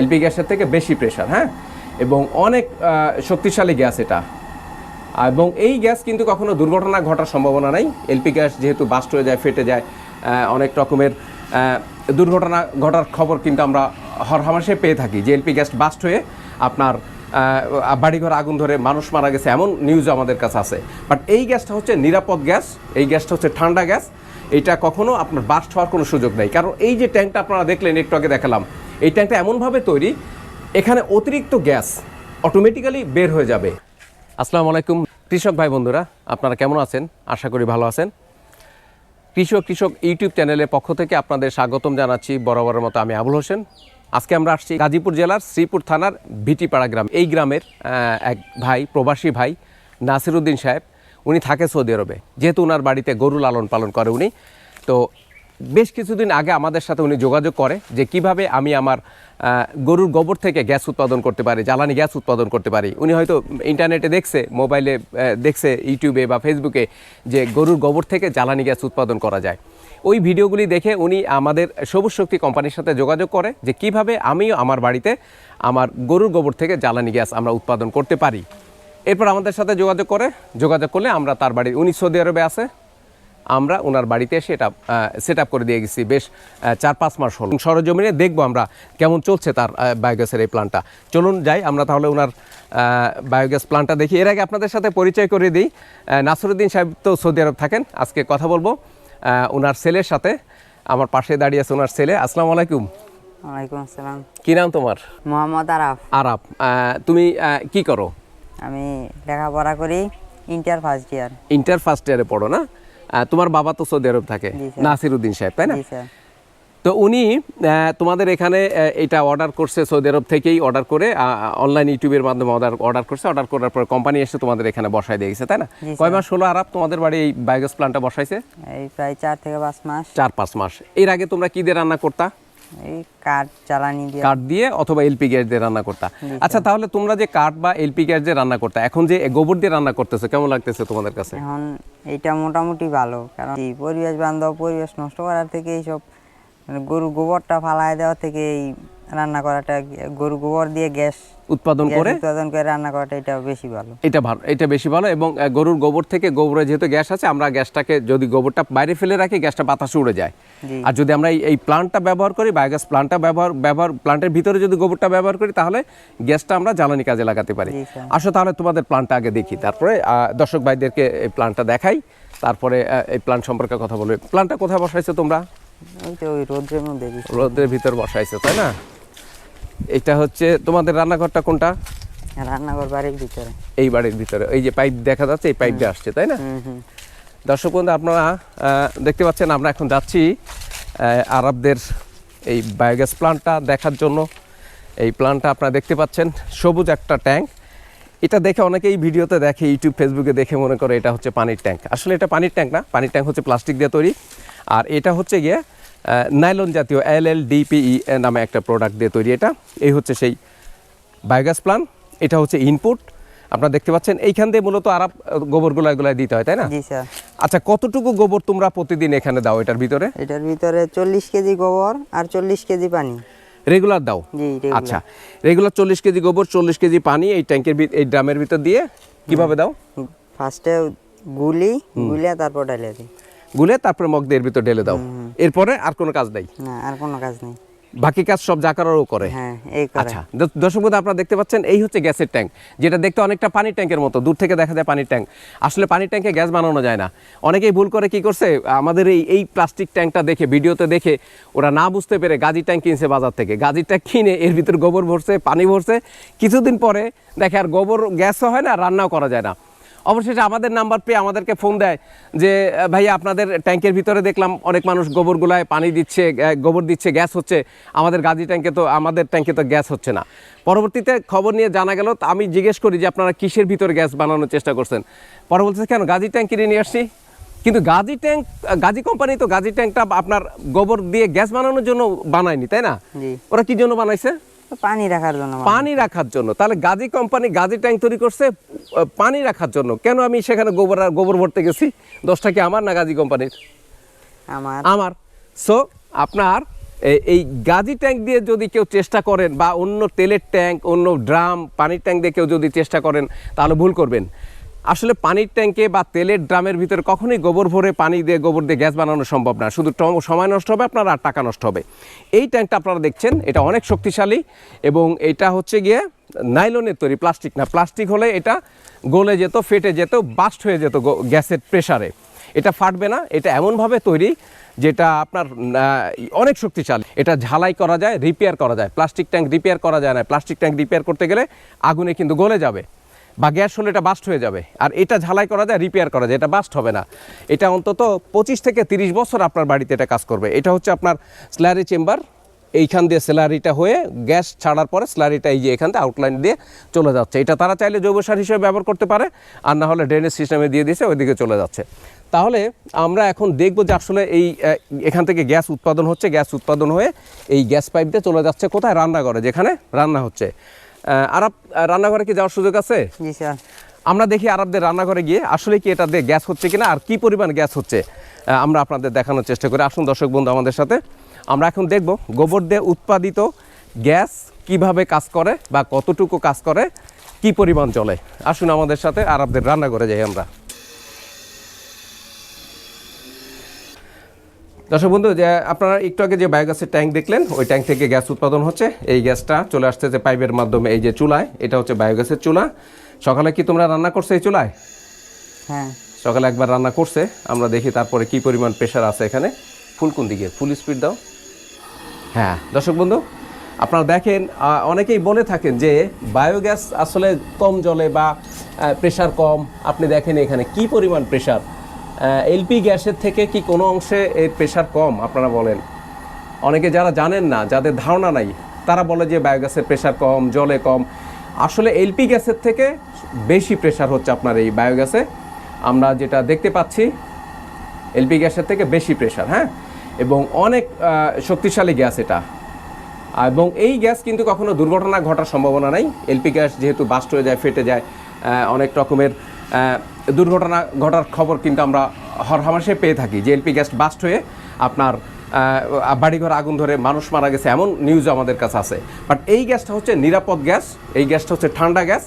LP গ্যাসের থেকে বেশি প্রেশার হ্যাঁ? এবং অনেক শক্তিশালী গ্যাস এটা। এবং এই গ্যাস কিন্তু কখনো দুর্ঘটনা ঘটার সম্ভাবনা নাই। এলপি গ্যাস যেহেতু বাস্ট হয়ে যায়, ফেটে যায় অনেক রকমের দুর্ঘটনা ঘটার খবর কিন্তু আমরা হরহামাসে পেয়ে থাকি। যে এলপি গ্যাস বাস্ট হয়ে আপনার বাড়িঘর আগুন ধরে মানুষ মারা গেছে, এমন নিউজ আমাদের কাছে আছে। বাট এই গ্যাসটা হচ্ছে নিরাপদ গ্যাস, এই গ্যাসটা হচ্ছে ঠান্ডা গ্যাস। এটা কখনো আপনার বাস্ট হওয়ার কোনো সুযোগ নেই। কারণ এই যে ট্যাঙ্কটা আপনারা দেখলেন, একটু আগে দেখালাম এই ট্যাঙ্কটা এমনভাবে তৈরি, এখানে অতিরিক্ত গ্যাস অটোমেটিক্যালি বের হয়ে যাবে। আসসালামু আলাইকুম কৃষক ভাই বন্ধুরা, আপনারা কেমন আছেন? আশা করি ভালো আছেন। কৃষক কৃষক ইউটিউব চ্যানেলের পক্ষ থেকে আপনাদের স্বাগতম জানাচ্ছি বরাবরের মতো আমি আবুল হোসেন। আজকে আমরা আসছি গাজীপুর জেলার শ্রীপুর থানার ভিটিপাড়া গ্রাম। এই গ্রামের এক ভাই, প্রবাসী ভাই, নাসিরুদ্দিন সাহেব, উনি থাকে সৌদি আরবে। যেহেতু ওনার বাড়িতে গরু লালন পালন করে উনি, তো বেশ কিছুদিন আগে আমাদের সাথে উনি যোগাযোগ করে যে কীভাবে আমি আমার গরুর গোবর থেকে গ্যাস উৎপাদন করতে পারি, জ্বালানি গ্যাস উৎপাদন করতে পারি। উনি হয়তো ইন্টারনেটে দেখছে, মোবাইলে দেখছে ইউটিউবে বা ফেসবুকে যে গরুর গোবর থেকে জ্বালানি গ্যাস উৎপাদন করা যায়। ওই ভিডিওগুলি দেখে উনি আমাদের সবুজ শক্তি কোম্পানির সাথে যোগাযোগ করে যে কীভাবে আমিও আমার বাড়িতে আমার গরুর গোবর থেকে জ্বালানি গ্যাস আমরা উৎপাদন করতে পারি। এরপর আমাদের সাথে যোগাযোগ করে, যোগাযোগ করলে আমরা তার বাড়ি উনি সৌদি আরবে আছে আমরা ওনার বাড়িতে এসে এটা সেট আপ করে দিয়ে গেছি। বেশ চার পাঁচ মাস হল। সরজমিনে দেখব আমরা কেমন চলছে তার বায়োগ্যাসের এই প্ল্যানটা চলুন যাই আমরা তাহলে ওনার বায়োগ্যাস প্ল্যানটা দেখি। এর আগে আপনাদের সাথে পরিচয় করে দিই। নাসরুদ্দিন সাহেব তো সৌদি আরব থাকেন আজকে কথা বলব ওনার ছেলের সাথে। আমার পাশে দাঁড়িয়ে আছে ওনার ছেলে। আসসালামু আলাইকুম। ওয়ালাইকুম আসসালাম। কি নাম তোমার? মোহাম্মদ আরাফ। আহ, তুমি কি করো? আমি লেখাপড়া করি inter first year inter first ইয়ারে পড়ো না? তোমার বাবা তো সৌদি আরব থাকে নাসির উদ্দিন সাহেব তাই না? তো উনি তোমাদের এখানে এটা অর্ডার করছে সৌদি আরব থেকেই অর্ডার করে অনলাইন ইউটিউবের মাধ্যমে অর্ডার অর্ডার করছে অর্ডার করার পর কোম্পানি এসে তোমাদের এখানে বসায় দিয়ে গেছে তাই না? কয় মাস হলো আরব? তোমাদের বাড়ি এই বায়োগ্যাস প্ল্যান্টটা বসাইছে? এই প্রায় চার থেকে পাঁচ মাস। চার পাঁচ মাস। এর আগে তোমরা কি দিয়ে রান্না করতা? এই কাঠ জ্বালানি দিয়ে। কাঠ দিয়ে অথবা এলপি গ্যাস দিয়ে রান্না করতা। আচ্ছা তাহলে তোমরা যে কাঠ বা এলপি গ্যাস দিয়ে রান্না করতা এখন যে গোবর দিয়ে রান্না করতেছো কেমন লাগতেছে তোমাদের কাছে? এখন এটা মোটামুটি ভালো কারণ এই পরিবেশ বান্ধব পরিবেশ নষ্ট করার থেকে এইসব মানে গরু গোবরটা ফালায় দেওয়া থেকে এই রান্না করাটা গরু গোবর দিয়ে গ্যাস উৎপাদন করে? উৎপাদন করে রান্না করাটা এটা বেশি ভালো। এটা ভালো এটা বেশি ভালো এবং গরুর গোবর থেকে গোবরে যেহেতু গ্যাস আছে আমরা গ্যাসটাকে যদি গোবরটা বাইরে ফেলে রাখি গ্যাসটা বাতাসে উড়ে যায়। আর যদি আমরা এই- প্লান্টটা ব্যবহার করি বায়োগ্যাস প্লান্টটা ব্যবহার ব্যবহার প্লান্টের ভিতরে যদি গোবরটা ব্যবহার করি তাহলে গ্যাসটা আমরা জ্বালানি কাজে লাগাতে পারি। আসো তাহলে তোমাদের প্লান্টটা আগে দেখি তারপরে আহ, দর্শক ভাইদেরকে এই প্লান্টটা দেখাই তারপরে এই প্লান্ট সম্পর্কে কথা বলবে। প্লান্টটা কোথায় বসাইছো তোমরা? ওই তো ওই রোদ্রের মধ্যে দিছি। রোদের ভিতর বসাইছো তাই না? এটা হচ্ছে তোমাদের রান্নাঘরটা কোনটা? রান্নাঘর বাড়ির ভিতরে। এই বাড়ির ভিতরে। এই যে পাইপ দেখা যাচ্ছে এই পাইপ দিয়ে আসছে তাই না? দর্শক বন্ধু আপনারা দেখতে পাচ্ছেন আমরা এখন যাচ্ছি আরবদের এই বায়োগ্যাস প্লান্টটা দেখার জন্য। এই প্লান্টটা আপনারা দেখতে পাচ্ছেন সবুজ একটা ট্যাঙ্ক। এটা দেখে অনেকেই ভিডিওতে দেখে ইউটিউব ফেসবুকে দেখে মনে করে এটা হচ্ছে পানির ট্যাঙ্ক। আসলে এটা পানির ট্যাঙ্ক না পানির ট্যাঙ্ক হচ্ছে প্লাস্টিক দিয়ে তৈরি। আর এটা হচ্ছে গিয়ে নাইলন জাতীয় এল এল ডিপিই নামে একটা প্রোডাক্ট দিয়ে তৈরি এটা। এই হচ্ছে সেই বায়োগ্যাস প্লান এটা হচ্ছে ইনপুট আপনারা দেখতে পাচ্ছেন এইখান দিয়ে মূলত আহ, গোবরগুলো এগুলো দিতে হয় তাই না? আচ্ছা কতটুকু গোবর তোমরা প্রতিদিন এখানে দাও এটার ভিতরে? এটার ভিতরে চল্লিশ কেজি গোবর আর চল্লিশ কেজি পানি। রেগুলার দাও? আচ্ছা রেগুলার চল্লিশ কেজি গোবর চল্লিশ কেজি পানি এই ট্যাঙ্কের এই ড্রামের ভিতর দিয়ে কীভাবে দাও? ফার্স্টে গুলি গুলে তারপর ঢেলে দিই। গুলে তারপরে মগ দিয়ে ভিতর ঢেলে দাও। এরপরে আর কোনো কাজ নেই। না আর কোনো কাজ নেই। বাকি কাজ সব যা করারও করে। হ্যাঁ করে। আচ্ছা দর্শক বন্ধু আপনারা দেখতে পাচ্ছেন এই হচ্ছে গ্যাসের ট্যাঙ্ক যেটা দেখতে অনেকটা পানির ট্যাঙ্কের মতো। দূর থেকে দেখা যায় পানির ট্যাঙ্ক। আসলে পানির ট্যাঙ্কে গ্যাস বানানো যায় না। অনেকেই ভুল করে কি করছে আমাদের এই এই প্লাস্টিক ট্যাঙ্কটা দেখে ভিডিওতে দেখে ওরা না বুঝতে পেরে গাজি ট্যাঙ্ক কিনছে বাজার থেকে। গাজি ট্যাঙ্ক কিনে এর ভিতর গোবর ভরছে পানি ভরছে। কিছুদিন পরে দেখে আর গোবর গ্যাসও হয় না রান্নাও করা যায় না। অবশেষে আমাদের নাম্বার পেয়ে আমাদেরকে ফোন দেয় যে ভাইয়া আপনাদের ট্যাঙ্কের ভিতরে দেখলাম অনেক মানুষ গোবরগুলায় পানি দিচ্ছে গোবর দিচ্ছে গ্যাস হচ্ছে। আমাদের গাজি ট্যাঙ্কে তো আমাদের ট্যাঙ্কে তো গ্যাস হচ্ছে না। পরবর্তীতে খবর নিয়ে জানা গেল তা আমি জিজ্ঞেস করি যে আপনারা কিসের ভিতরে গ্যাস বানানোর চেষ্টা করছেন? পরবর্তীতে কেন গাজি ট্যাঙ্ক কিনে নিয়ে আসছি? কিন্তু গাজি ট্যাঙ্ক গাজি কোম্পানি তো গাজি ট্যাঙ্কটা আপনার গোবর দিয়ে গ্যাস বানানোর জন্য বানায়নি তাই না? ওরা কি জন্য বানাইছে? পানি রাখার জন্য পানি রাখার জন্য। তাহলে গাজী কোম্পানি গাজী ট্যাঙ্ক তৈরি করছে পানি রাখার জন্য। কেন আমি সেখানে গোবর আর গোবর ভরতে গেছি? দশটা কি আমার না গাজী কোম্পানির? আমার। আমার। সো আপনার এই গাজি ট্যাঙ্ক দিয়ে যদি কেউ চেষ্টা করেন বা অন্য তেলের ট্যাঙ্ক অন্য ড্রাম পানির ট্যাঙ্ক দিয়ে কেউ যদি চেষ্টা করেন তাহলে ভুল করবেন। আসলে পানির ট্যাঙ্কে বা তেলের ড্রামের ভিতরে কখনোই গোবর ভরে পানি দিয়ে গোবর দিয়ে গ্যাস বানানো সম্ভব না। শুধু সময় নষ্ট হবে, আপনার আর টাকা নষ্ট হবে। এই ট্যাঙ্কটা আপনারা দেখছেন, এটা অনেক শক্তিশালী এবং এটা হচ্ছে গিয়ে নাইলনের তৈরি প্লাস্টিক না, প্লাস্টিক হলে এটা গলে যেত, ফেটে যেত, বাস্ট হয়ে যেত গ্যাসের প্রেসারে। এটা ফাটবে না, এটা এমনভাবে তৈরি যেটা আপনার অনেক শক্তিশালী। এটা ঝালাই করা যায়, রিপেয়ার করা যায়। প্লাস্টিক ট্যাঙ্ক রিপেয়ার করা যায় না। প্লাস্টিক ট্যাঙ্ক রিপেয়ার করতে গেলে আগুনে কিন্তু গলে যাবে। বা গ্যাস হলে এটা বাস্ট হয়ে যাবে। আর এটা ঝালাই করা যায় রিপেয়ার করা যায়, এটা বাস্ট হবে না। এটা অন্তত পঁচিশ থেকে তিরিশ বছর আপনার বাড়িতে এটা কাজ করবে। এটা হচ্ছে আপনার স্ল্যারি চেম্বার এইখান দিয়ে স্যালারিটা হয়ে গ্যাস ছাড়ার পরে স্যালারিটা এই যে এখান থেকে আউটলাইন দিয়ে চলে যাচ্ছে। এটা তারা চাইলে জৈব সার হিসেবে ব্যবহার করতে পারে, আর না হলে ড্রেনেজ সিস্টেমে দিয়ে দিয়েছে, ওইদিকে চলে যাচ্ছে। তাহলে আমরা এখন দেখব যে আসলে এই এখান থেকে গ্যাস উৎপাদন হচ্ছে, গ্যাস উৎপাদন হয়ে এই গ্যাস পাইপ দিয়ে চলে যাচ্ছে কোথায়? রান্নাঘরে, যেখানে রান্না হচ্ছে। আরব রান্নাঘরে কি যাওয়ার সুযোগ আছে? জি স্যার। আমরা দেখি আরবদের রান্নাঘরে গিয়ে আসলে কি এটা দিয়ে গ্যাস হচ্ছে কিনা আর কি পরিমাণ গ্যাস হচ্ছে আমরা আপনাদের দেখানোর চেষ্টা করি। আসুন দর্শক বন্ধু আমাদের সাথে। আমরা এখন দেখব গোবর দিয়ে উৎপাদিত গ্যাস কীভাবে কাজ করে বা কতটুকু কাজ করে কি পরিমাণ চলে। আসুন আমাদের সাথে আরবদের রান্নাঘরে যাই আমরা। দর্শক বন্ধু যে আপনারা একটু আগে যে বায়োগ্যাসের ট্যাঙ্ক দেখলেন ওই ট্যাঙ্ক থেকে গ্যাস উৎপাদন হচ্ছে। এই গ্যাসটা চলে আসছে যে পাইপের মাধ্যমে এই যে চুলায় এটা হচ্ছে বায়োগ্যাসের চুলা। সকালে কি তোমরা রান্না করছ এই চুলায়? হ্যাঁ। সকালে একবার রান্না করছে আমরা দেখি তারপরে কি পরিমাণ প্রেশার আছে এখানে। ফুল কোন দিকে? ফুল স্পিড দাও। হ্যাঁ দর্শক বন্ধু আপনারা দেখেন অনেকেই বলে থাকেন যে বায়োগ্যাস আসলে কম জলে বা প্রেশার কম। আপনি দেখেন এখানে কি পরিমাণ প্রেশার এলপি গ্যাসের থেকে কি কোনো অংশে এর প্রেশার কম? আপনারা বলেন। অনেকে যারা জানেন না, যাদের ধারণা নাই, তারা বলে যে বায়োগ্যাসের প্রেশার কম, জলে কম। আসলে এলপি গ্যাসের থেকে বেশি প্রেশার হচ্ছে আপনার এই বায়োগ্যাসে আমরা যেটা দেখতে পাচ্ছি এলপি গ্যাসের থেকে বেশি প্রেশার হ্যাঁ? এবং অনেক শক্তিশালী গ্যাস এটা। এবং এই গ্যাস কিন্তু কখনো দুর্ঘটনা ঘটার সম্ভাবনা নাই। এলপি গ্যাস যেহেতু বাস্ট হয়ে যায়, ফেটে যায় অনেক রকমের দুর্ঘটনা ঘটার খবর কিন্তু আমরা হরহামাসে পেয়ে থাকি। যে এলপি গ্যাস বাস্ট হয়ে আপনার বাড়িঘর আগুন ধরে মানুষ মারা গেছে এমন নিউজ আমাদের কাছে আছে। বাট এই গ্যাসটা হচ্ছে নিরাপদ গ্যাস এই গ্যাসটা হচ্ছে ঠান্ডা গ্যাস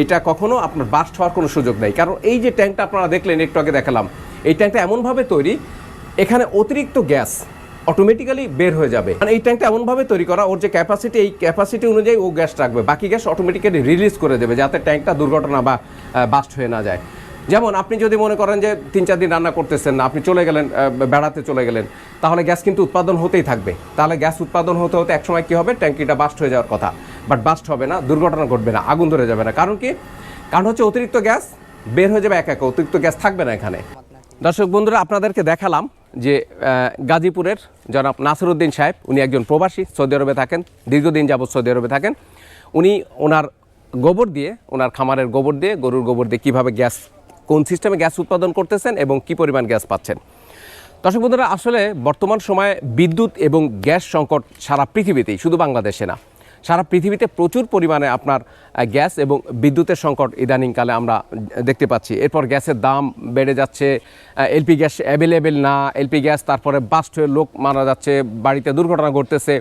এটা কখনো আপনার বাস্ট হওয়ার কোনো সুযোগ নেই। কারণ এই যে ট্যাঙ্কটা আপনারা দেখলেন, একটু আগে দেখালাম, এই ট্যাঙ্কটা এমনভাবে তৈরি, এখানে অতিরিক্ত গ্যাস অটোমেটিক্যালি বের হয়ে যাবে। মানে এই ট্যাঙ্কটা এমনভাবে তৈরি করা, ওর যে ক্যাপাসিটি এই ক্যাপাসিটি অনুযায়ী ও গ্যাস রাখবে। বাকি গ্যাস অটোমেটিক্যালি রিলিজ করে দেবে, যাতে ট্যাঙ্কটা দুর্ঘটনা বা বাস্ট হয়ে না যায়। যেমন আপনি যদি মনে করেন যে তিন চার দিন রান্না করতেছেন না, আপনি চলে গেলেন বেড়াতে চলে গেলেন, তাহলে গ্যাস কিন্তু উৎপাদন হতেই থাকবে। তাহলে গ্যাস উৎপাদন হতে হতে একসময় কী হবে? ট্যাঙ্কিটা বাস্ট হয়ে যাওয়ার কথা। বাট বাস্ট হবে না, দুর্ঘটনা ঘটবে না, আগুন ধরে যাবে না। কারণ কি? কারণ হচ্ছে অতিরিক্ত গ্যাস বের হয়ে যাবে একা একা, অতিরিক্ত গ্যাস থাকবে না এখানে। দর্শক বন্ধুরা, আপনাদেরকে দেখালাম যে গাজীপুরের জনাব নাসিরুদ্দিন সাহেব, উনি একজন প্রবাসী, সৌদি আরবে থাকেন, দীর্ঘদিন যাবৎ সৌদি আরবে থাকেন। উনি ওনার গোবর দিয়ে, ওনার খামারের গোবর দিয়ে, গরুর গোবর দিয়ে কীভাবে গ্যাস কোন সিস্টেমে গ্যাস উৎপাদন করতেছেন এবং কি পরিমাণ গ্যাস পাচ্ছেন? দর্শক বন্ধুরা, আসলে বর্তমান সময়ে বিদ্যুৎ এবং গ্যাস সংকট সারা পৃথিবীতেই, শুধু বাংলাদেশে না। সারা পৃথিবীতে প্রচুর পরিমাণে আপনার গ্যাস এবং বিদ্যুতের সংকট ইদানিংকালে আমরা দেখতে পাচ্ছি। এরপর গ্যাসের দাম বেড়ে যাচ্ছে এলপি গ্যাস অ্যাভেলেবেল না, এলপি গ্যাস তারপরে বাস্ট হয়ে লোক মারা যাচ্ছে, বাড়িতে দুর্ঘটনা ঘটতেছে।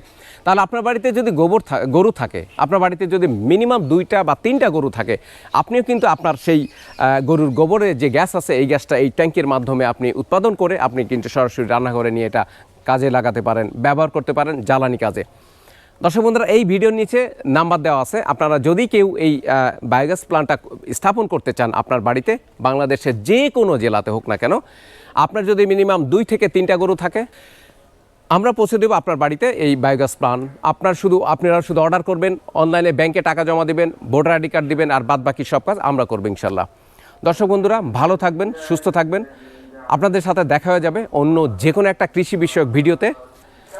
তাহলে আপনার বাড়িতে যদি গোবর গরু থাকে, আপনার বাড়িতে যদি মিনিমাম দুইটা বা তিনটা গরু থাকে, আপনিও কিন্তু আপনার সেই গরুর গোবরে যে গ্যাস আছে, এই গ্যাসটা এই ট্যাঙ্কের মাধ্যমে আপনি উৎপাদন করে আপনি কিন্তু সরাসরি রান্নাঘরে নিয়ে এটা কাজে লাগাতে পারেন, ব্যবহার করতে পারেন জ্বালানি কাজে। দর্শক বন্ধুরা, এই ভিডিওর নিচে নাম্বার দেওয়া আছে। আপনারা যদি কেউ এই বায়োগ্যাস প্ল্যান্টটা স্থাপন করতে চান আপনার বাড়িতে, বাংলাদেশের যে কোনো জেলাতে হোক না কেন, আপনার যদি মিনিমাম দুই থেকে তিনটা গরু থাকে, আমরা পৌঁছে দেবো আপনার বাড়িতে এই বায়োগ্যাস প্লান আপনার শুধু, আপনারা শুধু অর্ডার করবেন অনলাইনে ব্যাংকে টাকা জমা দিবেন ভোটার আইডি কার্ড দিবেন, আর বাদ বাকি সব কাজ আমরা করব ইনশাল্লাহ দর্শক বন্ধুরা, ভালো থাকবেন, সুস্থ থাকবেন। আপনাদের সাথে দেখা হয়ে যাবে অন্য যে কোনো একটা কৃষি বিষয়ক ভিডিওতে।